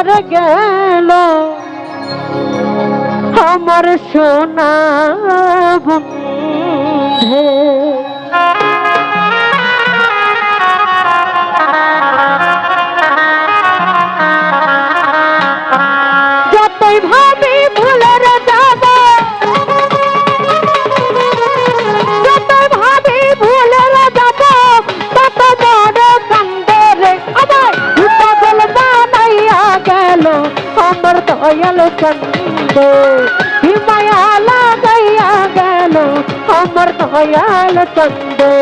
বানাইয়ার গেল। আমার সোনা যতই ভাবি আমার দয়াল চন্দ হিমায়া লাগাইয়া গেল আমার দয়াল চন্দে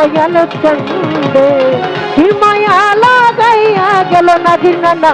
আমার দয়াল চন্দে কি মায়া লাগাইয়া গেল না দিন না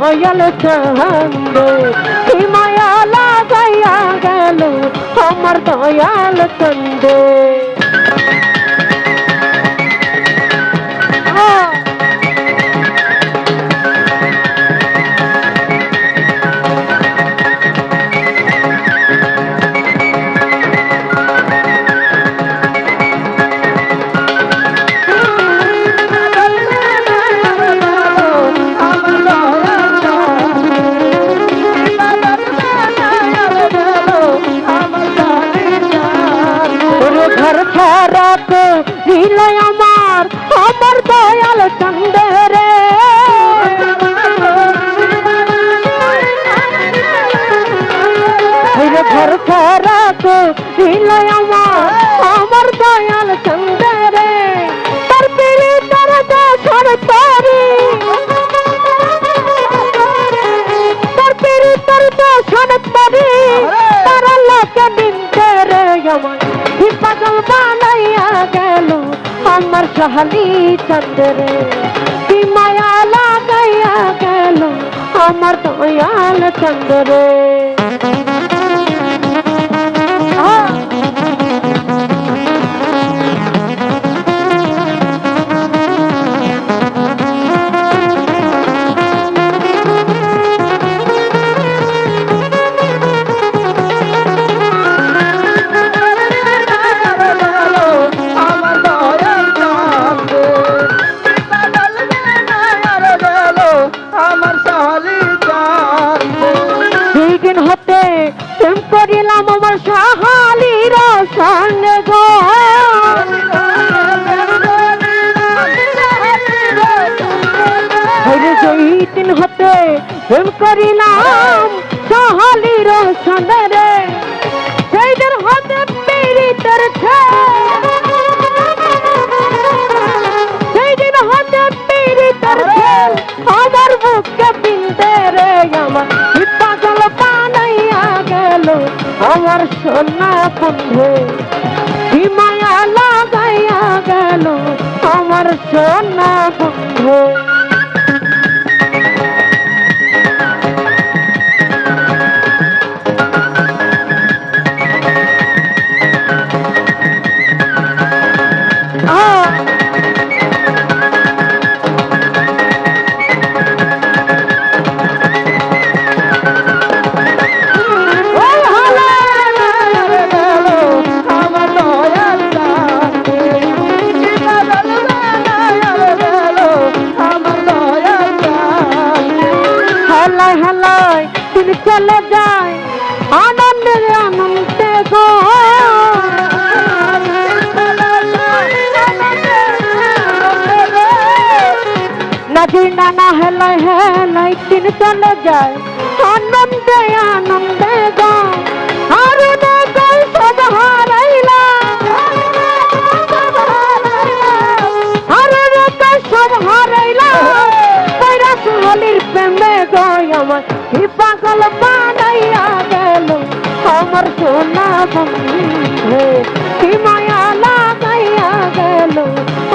দয়াল চন্দে কি মায়া লাগাইয়া গেল আমার দয়াল চন্দে ঘর ছাড়াতে নিলে আমার আমার দয়াল চন্দে রে। ওরে ঘর ছাড়াতে আমার আমার বানাইয়া গেল আমার সহালি চন্দ্রে। কি মায়া লাগাইয়া গেল আমার দয়াল চন্দ্রে। প্রেম করিলাম সহালির সনে রে। সেই দিন হতে পীড়িতের সেই দিন হতে পীড়িতের ঠেল। আমার বুকে বিন্দে রে আমার। পাগল বানাইয়া গেল আমার সোনা বন্ধু। নদী নানা হেলাই হেলাই তিন চলে যায়। আনন্দে আনন্দে গো হারুনে গল সব হারাইলা। গল সব হারাইলা। কইরা সুহলির প্রেমে গো আমার। কি পাগল বানাইয়া গেল। আমার সোনা বন্ধু কি মায়া লাগাইয়া গেল।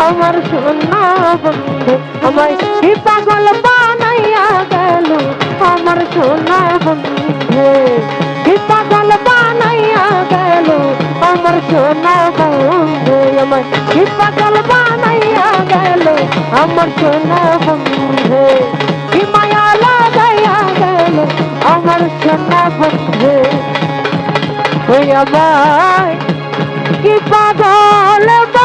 আমার সোনা বন্ধু, আমায় বন্ধু কি পাগল বানাইয়া গেল আমার সোনা বন্ধু আমায় কি পাগল বানাইয়া গেল আমার সোনা বন্ধু কি মায়া লাগাইয়া গেল আমার সোনা বন্ধু ওই আমায় কি পাগল বানাইয়া